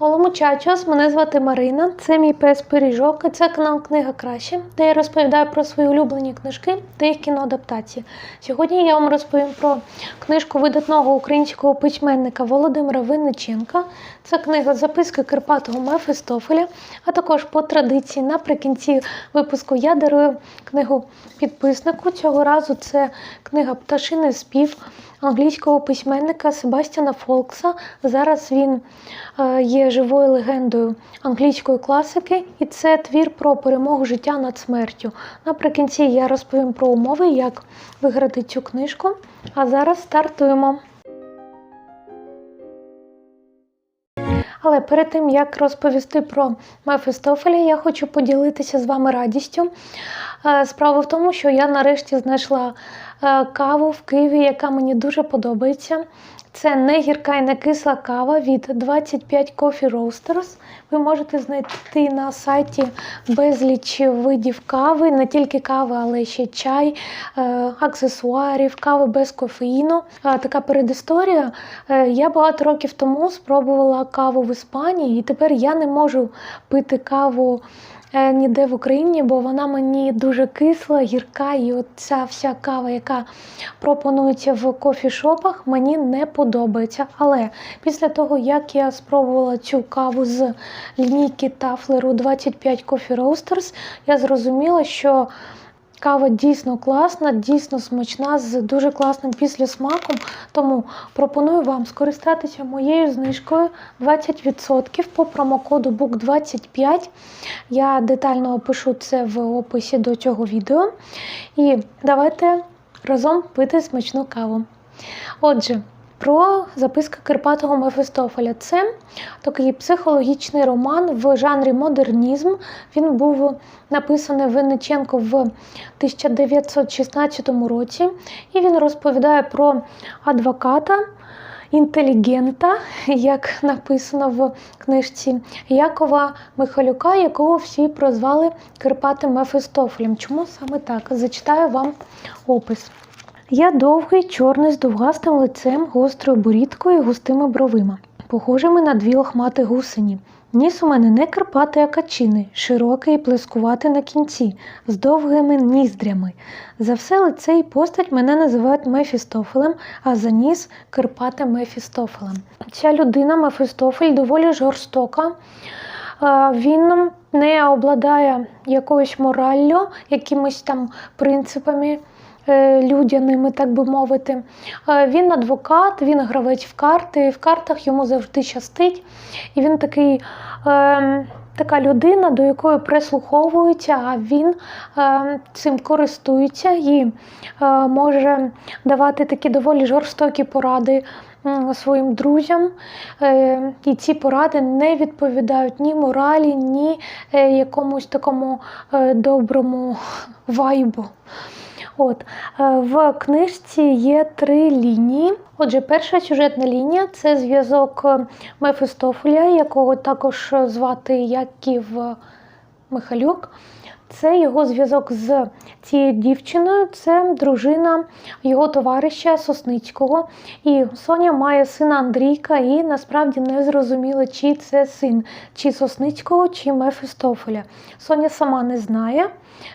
Muchachos, мене звати Марина. Це мій пес Пиріжок. і Це канал Книга Краще, де я розповідаю про свої улюблені книжки та їх кіноадаптації. Сьогодні я вам розповім про книжку видатного українського письменника Володимира Винниченка. Це книга Записки Карпатого Мефістофеля. А також по традиції наприкінці випуску я дарую книгу підписнику. Цього разу це книга Пташиний спів англійського письменника Себастьяна Фолкса. Зараз він е, є живою легендою англійської класики, і це твір про перемогу життя над смертю. Наприкінці я розповім про умови, як виграти цю книжку. А зараз стартуємо. Але перед тим як розповісти про Мефістофеля, я хочу поділитися з вами радістю. Е, Справа в тому, що я нарешті знайшла е, каву в Києві, яка мені дуже подобається. Це не гірка і не кисла кава від 25 Coffee Roasters. Ви можете знайти на сайті безліч видів кави, не тільки кави, але ще чай, е, аксесуарів, кави без кофеїну. Е, Така передісторія. Е, Я багато років тому спробувала каву в Іспанії, і тепер я не можу пити каву ніде в Україні, бо вона мені дуже кисла, гірка, і от ця вся кава, яка пропонується в кофішопах, мені не подобається. Але після того, як я спробувала цю каву з лінійки Тафлеру 25 Coffee Roasters, я зрозуміла, що Кава дійсно класна, дійсно смачна, з дуже класним післясмаком. Тому пропоную вам скористатися моєю знижкою 20% по промокоду BOOK25. Я детально опишу це в описі до цього відео. І давайте разом пити смачну каву. Отже, про записки Карпатого Мефістофеля. Це такий психологічний роман в жанрі модернізм. Він був написаний Винниченко в 1916 році, і він розповідає про адвоката. Інтелігента, як написано в книжці Якова Михайлюка, якого всі прозвали Карпатим Мефістофелем. Чому саме так? Зачитаю вам опис. Я довгий, чорний з довгастим лицем, гострою борідкою і густими бровима, похожими на дві лохмати гусені. Ніс у мене не Карпати, а качини, широкий і плескуватий на кінці, з довгими ніздрями. За все лице і постать мене називають Мефістофелем, а за ніс Карпатим Мефістофелем. Ця людина, Мефістофель, доволі жорстока. Він не обладає якоюсь мораллю, якимись там принципами людяними, так би мовити. Е, Він адвокат, він гравець в карти, в картах йому завжди щастить. І він такий. е, Така людина, до якої прислуховуються, а він е, цим користується і е, може давати такі доволі жорстокі поради своїм друзям. Е, і ці поради не відповідають ні моралі, ні е, якомусь такому е, доброму вайбу. От е, в книжці є три лінії. Отже, перша сюжетна лінія це зв'язок е, Мефістофеля, якого також звати Яків Михайлюк. Це його зв'язок з цією дівчиною, це дружина його товариша Сосницького. І Соня має сина Андрійка, і насправді не зрозуміло, чи це син, чи Сосницького, чи Мефістофеля. Соня сама не знає,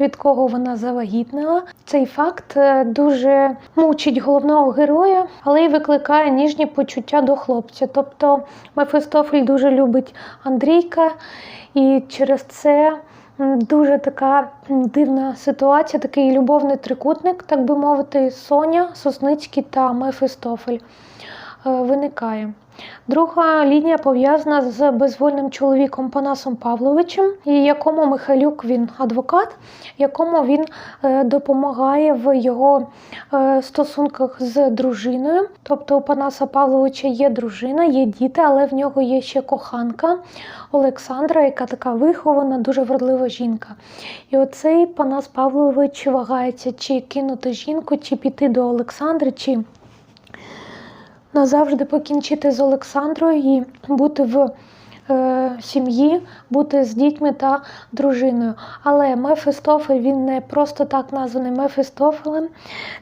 від кого вона завагітнила. Цей факт е, дуже мучить головного героя, але й викликає ніжні почуття до хлопця. Тобто Мефістофель дуже любить Андрійка, і через це. Дуже така дивна ситуація, такий любовний трикутник, так би мовити, Соня, Сосницький та Мефістофель е, виникає. Друга лінія пов'язана з безвольним чоловіком Панасом Павловичем, якому Михайлюк він адвокат, якому він е, допомагає в його е, стосунках з дружиною. Тобто у Панаса Павловича є дружина, є діти, але в нього є ще коханка Олександра, яка така вихована, дуже вродлива жінка. І оцей Панас Павлович вагається, чи кинути жінку, чи піти до Олександри, чи назавжди покінчити з Олександрою і бути в е, сім'ї, бути з дітьми та дружиною. Але Мефістофель він не просто так названий Мефістофелем.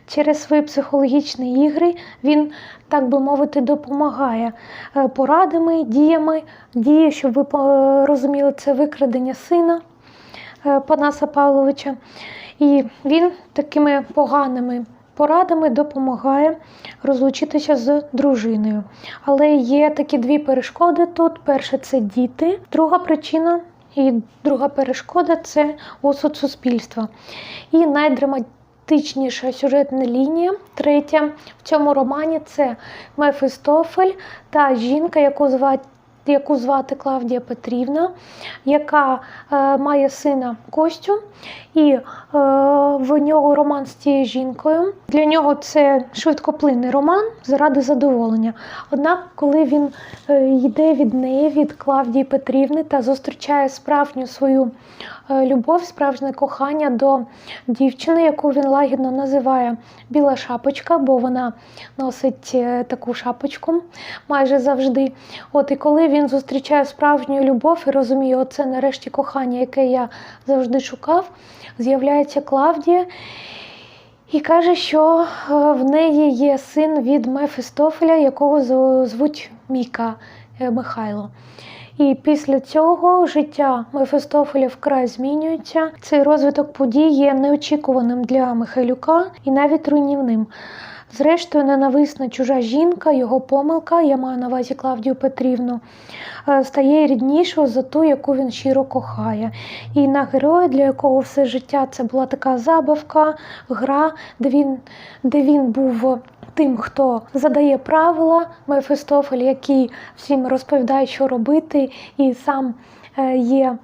Через свої психологічні ігри він, так би мовити, допомагає е, порадами, діями. Дії, щоб ви е, розуміли, це викрадення сина е, Панаса Павловича. І він такими поганими порадами допомагає розлучитися з дружиною. Але є такі дві перешкоди тут. Перше це діти, друга причина. І друга перешкода це осуд суспільства. І найдраматичніша сюжетна лінія, третя в цьому романі це Мефістофель та жінка, яку звати яку звати Клавдія Петрівна, яка е, має сина Костю, і е, в нього роман з цією жінкою. Для нього це швидкоплинний роман заради задоволення. Однак, коли він е, йде від неї, від Клавдії Петрівни, та зустрічає справжню свою любов, справжнє кохання до дівчини, яку він лагідно називає Біла шапочка, бо вона носить е, таку шапочку майже завжди. От і коли він зустрічає справжню любов і розуміє, оце нарешті кохання, яке я завжди шукав, з'являється Клавдія. І каже, що е, в неї є син від Мефістофеля, якого звуть Міка е, Михайло. І після цього життя Мефістофеля вкрай змінюється. Цей розвиток подій є неочікуваним для Михайлюка і навіть руйнівним. Зрештою, ненависна чужа жінка, його помилка, я маю на увазі Клавдію Петрівну, е, стає ріднішою за ту, яку він щиро кохає. І на героя, для якого все життя це була така забавка, гра, де він, де він був тим, хто задає правила, Мефістофель, який всім розповідає, що робити, і сам е, є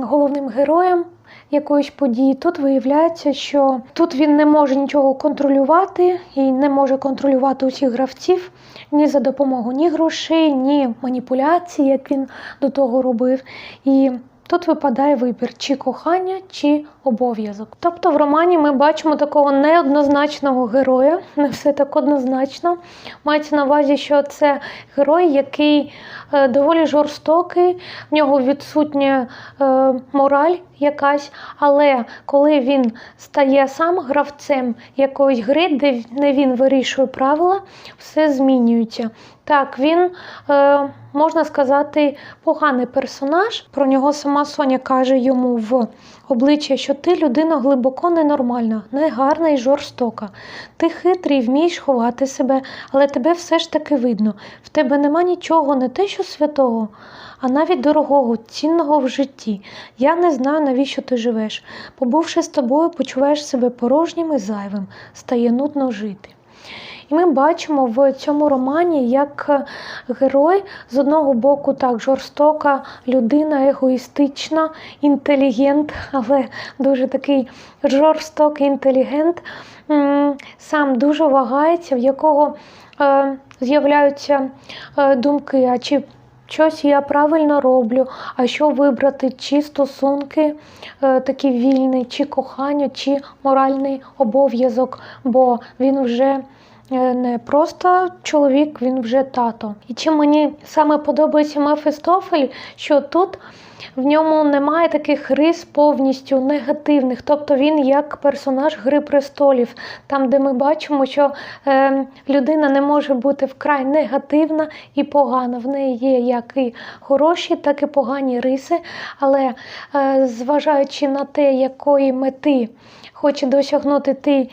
головним героєм якоїсь події. Тут виявляється, що тут він не може нічого контролювати і не може контролювати усіх гравців ні за допомогою ні грошей, ні маніпуляцій, як він до того робив. І Тут випадає вибір, чи кохання, чи обов'язок. Тобто в романі ми бачимо такого неоднозначного героя, не все так однозначно. Мається на увазі, що це герой, який е, доволі жорстокий, в нього відсутня е, мораль якась, але коли він стає сам гравцем якоїсь гри, де не він вирішує правила, все змінюється. Так, він, е, можна сказати, поганий персонаж. Про нього сама Соня каже йому в обличчя, що ти людина глибоко ненормальна, негарна і жорстока. Ти хитрий, вмієш ховати себе, але тебе все ж таки видно. В тебе нема нічого, не те, що святого, а навіть дорогого, цінного в житті. Я не знаю, навіщо ти живеш. Побувши з тобою, почуваєш себе порожнім і зайвим, стає нудно жити. І ми бачимо в цьому романі, як герой з одного боку так жорстока людина, егоїстична, інтелігент, але дуже такий жорстокий інтелігент, сам дуже вагається, в якого е, з'являються е, думки, а чи щось я правильно роблю, а що вибрати, чи стосунки е, такі вільні, чи кохання, чи моральний обов'язок, бо він вже е, не просто чоловік, він вже тато. І чим мені саме подобається Мефістофель, що тут в ньому немає таких рис повністю негативних, тобто він як персонаж Гри престолів, там, де ми бачимо, що е, людина не може бути вкрай негативна і погана. В неї є як і хороші, так і погані риси, але е, зважаючи на те, якої мети хоче досягнути ти.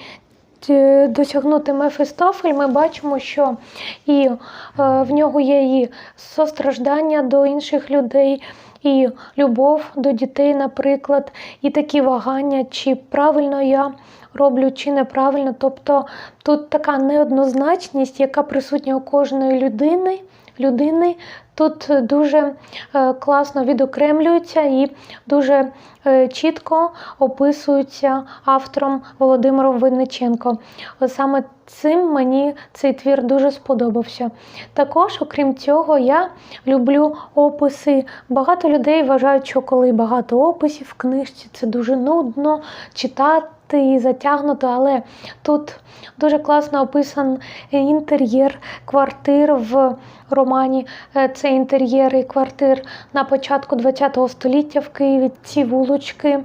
Ті- Досягнути Мефістофель, ми бачимо, що і е, в нього є і состраждання до інших людей, і любов до дітей, наприклад, і такі вагання, чи правильно я роблю, чи неправильно. Тобто тут така неоднозначність, яка присутня у кожної людини. людини тут дуже е, класно відокремлюється і дуже е, чітко описується автором Володимиром Винниченко. Саме цим мені цей твір дуже сподобався. Також, окрім цього, я люблю описи. Багато людей вважають, що коли багато описів в книжці, це дуже нудно читати. І затягнуто, але тут дуже класно описан інтер'єр квартир в романі. Е, Це інтер'єри квартир на початку ХХ століття в Києві. Ці вулочки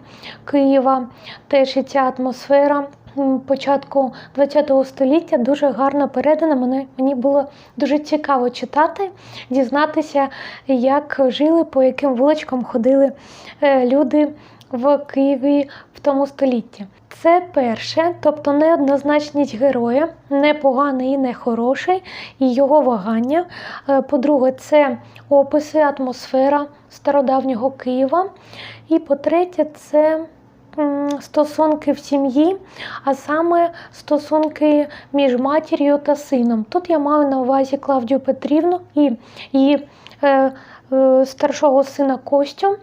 Києва, теж і ця атмосфера. Початку ХХ століття дуже гарно передана. Мене мені було дуже цікаво читати, дізнатися, як жили, по яким вуличкам ходили е, люди в Києві в тому столітті. Це перше, тобто неоднозначність героя, не поганий і не хороший, і його вагання. Е, По-друге, це описи, атмосфера стародавнього Києва. І по-третє, це стосунки в сім'ї, а саме стосунки між матір'ю та сином. Тут я маю на увазі Клавдію Петрівну і її е, старшого сина Костю.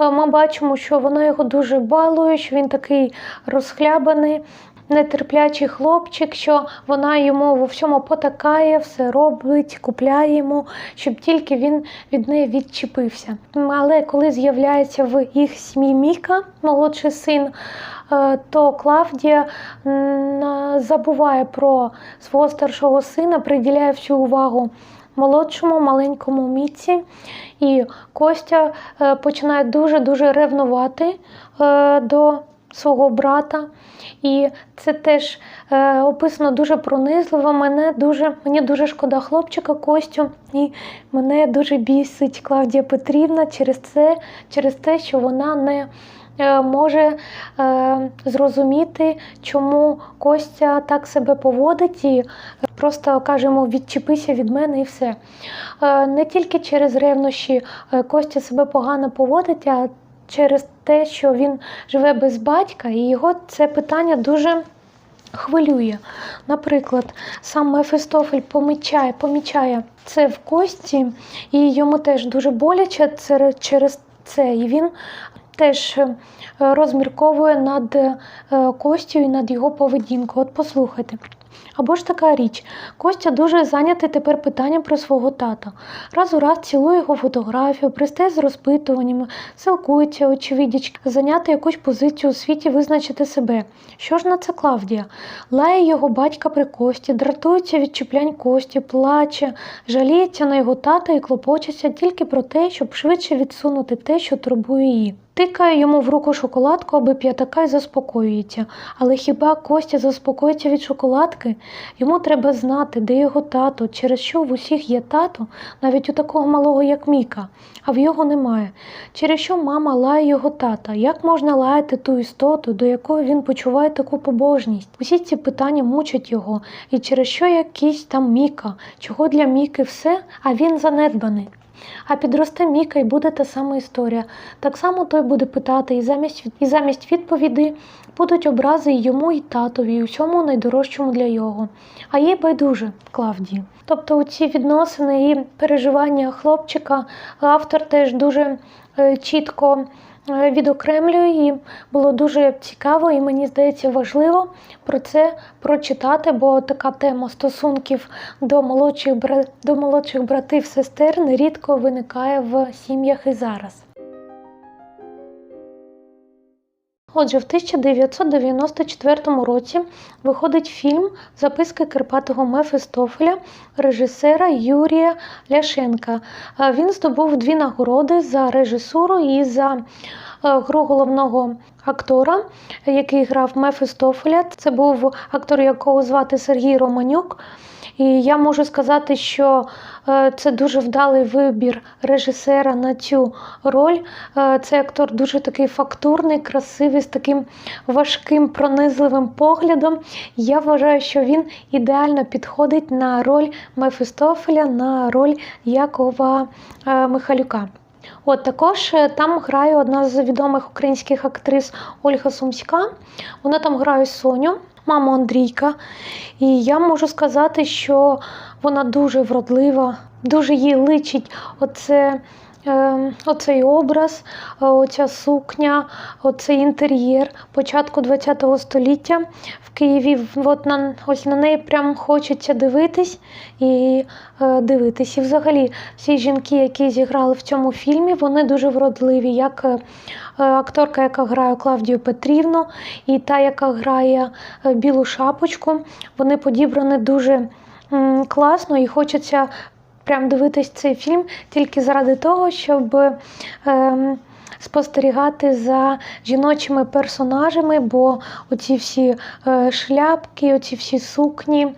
Е, Ми бачимо, що вона його дуже балує, що він такий розхлябаний, нетерплячий хлопчик, що вона йому во всьому потакає, все робить, купляє йому, щоб тільки він від неї відчепився. Але коли з'являється в їх сім'ї Міка, молодший син, е, то Клавдія забуває про свого старшого сина, приділяє всю увагу молодшому маленькому міці. І Костя е, починає дуже-дуже ревнувати е, до свого брата. І це теж е, описано дуже пронизливо. Мене дуже, мені дуже шкода хлопчика Костю, і мене дуже бісить Клавдія Петрівна через це, через те, що вона не може е, зрозуміти, чому Костя так себе поводить, і просто каже йому відчепися від мене і все. Е, Не тільки через ревнощі е, Костя себе погано поводить, а через те, що він живе без батька, і його це питання дуже хвилює. Наприклад, сам Мефістофель помічає, помічає це в Кості, і йому теж дуже боляче через це. І він теж е, розмірковує над е, Костю і над його поведінкою. От послухайте. Або ж така річ. Костя дуже зайнятий тепер питанням про свого тата. Раз у раз цілує його фотографію, пристає з розпитуваннями, силкується, очевидячки, зайняти якусь позицію у світі, визначити себе. Що ж на це Клавдія? Лає його батька при Кості, дратується від чіплянь Кості, плаче, жаліється на його тата і клопочеться тільки про те, щоб швидше відсунути те, що турбує її. Тикає йому в руку шоколадку, аби п'ятака й заспокоюється. Але хіба Костя заспокоїться від шоколадки? Йому треба знати, де його тато, через що в усіх є тато, навіть у такого малого, як Міка, а в його немає. Через що мама лає його тата? Як можна лаяти ту істоту, до якої він почуває таку побожність? Усі ці питання мучать його, і через що якийсь там Міка, чого для Міки все, а він занедбаний. А підросте Міка і буде та сама історія. Так само той буде питати, і замість, і замість відповіді будуть образи і йому, і татові, і усьому найдорожчому для його. А їй байдуже Клавдії. Тобто у ці відносини і переживання хлопчика автор теж дуже е, чітко е, її і було дуже цікаво, і мені здається важливо про це прочитати, бо така тема стосунків до молодших, до молодших братів сестер нерідко виникає в сім'ях і зараз. Отже, в 1994 році виходить фільм Записки Карпатого Мефістофеля режисера Юрія Ляшенка. Він здобув дві нагороди за режисуру і за е, гру головного актора, який грав Мефістофеля. Це був актор, якого звати Сергій Романюк. І я можу сказати, що е, це дуже вдалий вибір режисера на цю роль. Е, Цей актор дуже такий фактурний, красивий, з таким важким, пронизливим поглядом. Я вважаю, що він ідеально підходить на роль Мефістофеля, на роль Якова е, Михайлюка. От також там грає одна з відомих українських актрис Ольга Сумська. Вона там грає Соню, маму Андрійка. І я можу сказати, що вона дуже вродлива, дуже їй личить оце оцей образ, е, оця сукня, оцей інтер'єр початку ХХ століття в Києві. От на, ось на неї прям хочеться дивитись і е, дивитись. І взагалі всі жінки, які зіграли в цьому фільмі, вони дуже вродливі. Як е, е, акторка, яка грає Клавдію Петрівну, і та, яка грає е, білу шапочку, вони подібрані дуже класно і хочеться прям дивитись цей фільм тільки заради того, щоб ем, спостерігати за жіночими персонажами, бо оці всі е, шляпки, оці всі сукні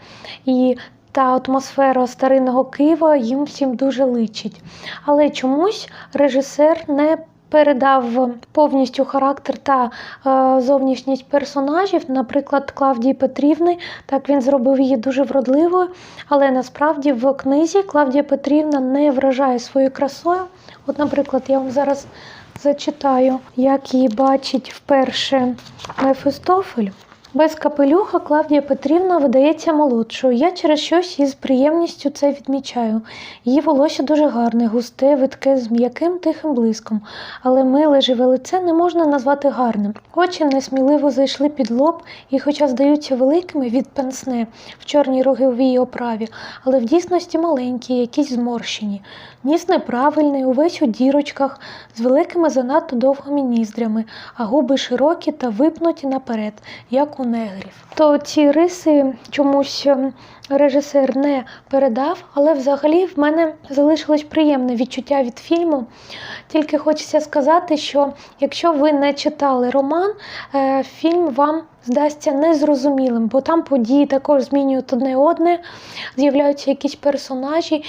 і та атмосфера старинного Києва їм всім дуже личить. Але чомусь режисер не передав повністю характер та е, зовнішність персонажів, наприклад, Клавдії Петрівни. Так він зробив її дуже вродливою, але насправді в книзі Клавдія Петрівна не вражає своєю красою. От, наприклад, я вам зараз зачитаю, як її бачить вперше Мефістофель. Без капелюха Клавдія Петрівна видається молодшою. Я через щось із приємністю це відмічаю. Її волосся дуже гарне, густе, видке, з м'яким тихим блиском, але миле живе лице не можна назвати гарним. Очі несміливо зайшли під лоб і, хоча здаються великими від пенсне в чорній роговій оправі, але в дійсності маленькі, якісь зморщені. Ніс неправильний, увесь у дірочках, з великими занадто довгими ніздрями, а губи широкі та випнуті наперед, як у негрів. То ці риси чомусь ем, режисер не передав, але взагалі в мене залишилось приємне відчуття від фільму. Тільки хочеться сказати, що якщо ви не читали роман, е, фільм вам здасться незрозумілим, бо там події також змінюють одне одне, з'являються якісь персонажі,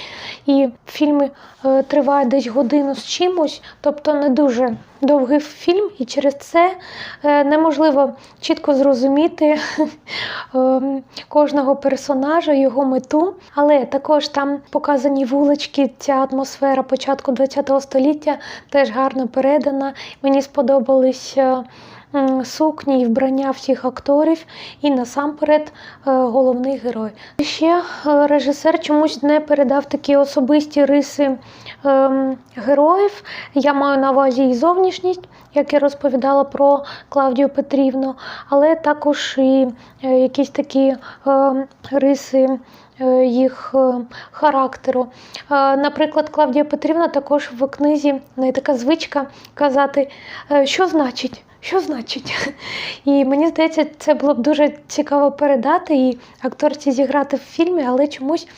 і фільми е, тривають десь годину з чимось, тобто не дуже довгий фільм, і через це е, неможливо чітко зрозуміти е, кожного персонажа, його мету. Але також там показані вулички, ця атмосфера початку ХХ століття теж гарно передана. Мені сподобались. Сукні і вбрання всіх акторів, і насамперед е, головний герой. Ще е, режисер чомусь не передав такі особисті риси ем, героїв. Я маю на увазі і зовнішність, як я розповідала про Клавдію Петрівну, але також і е, якісь такі ем, риси. Їх характеру. Наприклад, Клавдія Петрівна також в книзі в неї така звичка казати, що значить, що значить. І мені здається, це було б дуже цікаво передати і акторці зіграти в фільмі, але чомусь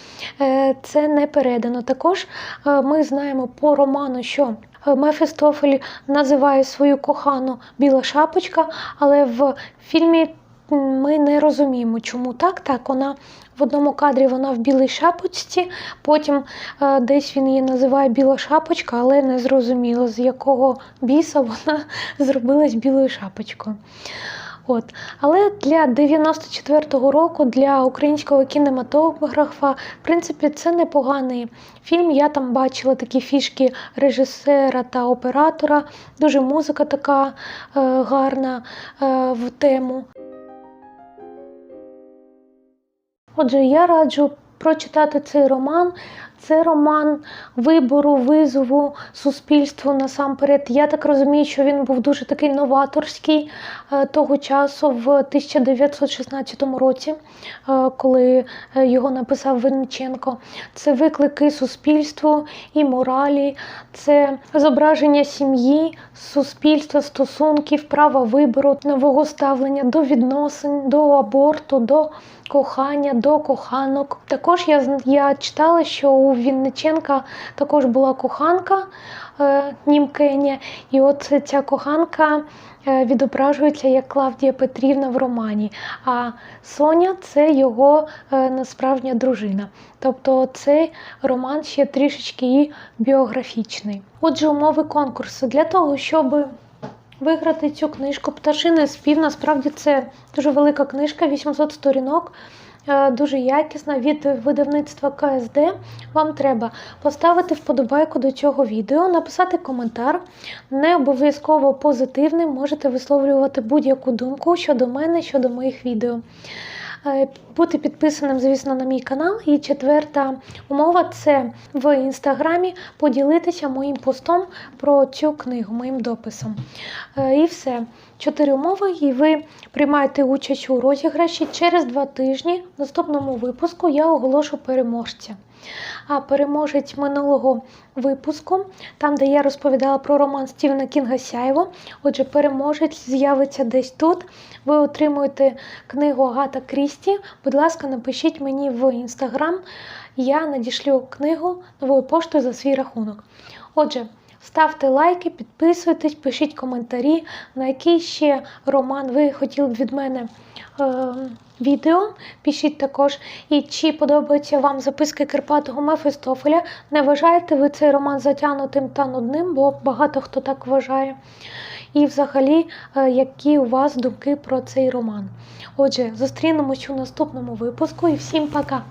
е, це не передано. Також е, ми знаємо по роману, що е, Мефістофель називає свою кохану Біла Шапочка, але в фільмі ми не розуміємо, чому так. Так, вона в одному кадрі вона в білій шапочці, потім е, десь він її називає Біла шапочка, але не зрозуміло, з якого біса вона зробилась білою шапочкою. От. Але для 94-го року для українського кінематографа, в принципі, це непоганий фільм. Я там бачила такі фішки режисера та оператора. Дуже музика така е, гарна е, в тему. Отже, я раджу прочитати цей роман. Це роман вибору, визову суспільству насамперед. Я так розумію, що він був дуже такий новаторський е, того часу, в 1916 році, е, коли е, його написав Винниченко. Це виклики суспільству і моралі, це зображення сім'ї, суспільства, стосунків, права вибору, нового ставлення до відносин, до аборту, до кохання, до коханок. Також я, я читала, що у Вінниченка також була коханка е, Німкеня, і от ця коханка е, відображується як Клавдія Петрівна в романі. А Соня це його е, насправжня дружина. Тобто цей роман ще трішечки і біографічний. Отже, умови конкурсу для того, щоб виграти цю книжку Пташиний спів. Насправді це дуже велика книжка, 800 сторінок. Е, Дуже якісна від видавництва КСД. Вам треба поставити вподобайку до цього відео, написати коментар, не обов'язково позитивний, можете висловлювати будь-яку думку щодо мене, щодо моїх відео. Е, Бути підписаним, звісно, на мій канал. І четверта умова це в інстаграмі поділитися моїм постом про цю книгу, моїм дописом. Е, І все. Чотири умови, і ви приймаєте участь у розіграші. Через два тижні в наступному випуску я оголошу переможця. А переможець минулого випуску, там, де я розповідала про роман Стівена Кінга Сяєво. Отже, переможець з'явиться десь тут. Ви отримуєте книгу Агата Крісті. Будь ласка, напишіть мені в інстаграм. Я надішлю книгу новою поштою за свій рахунок. Отже, ставте лайки, підписуйтесь, пишіть коментарі, на який ще роман ви хотіли б від мене е, відео. Пишіть також. І чи подобаються вам записки Карпатого Мефістофеля. Не вважаєте ви цей роман затягнутим та нудним, бо багато хто так вважає. І взагалі, е, які у вас думки про цей роман. Отже, зустрінемось у наступному випуску і всім пока!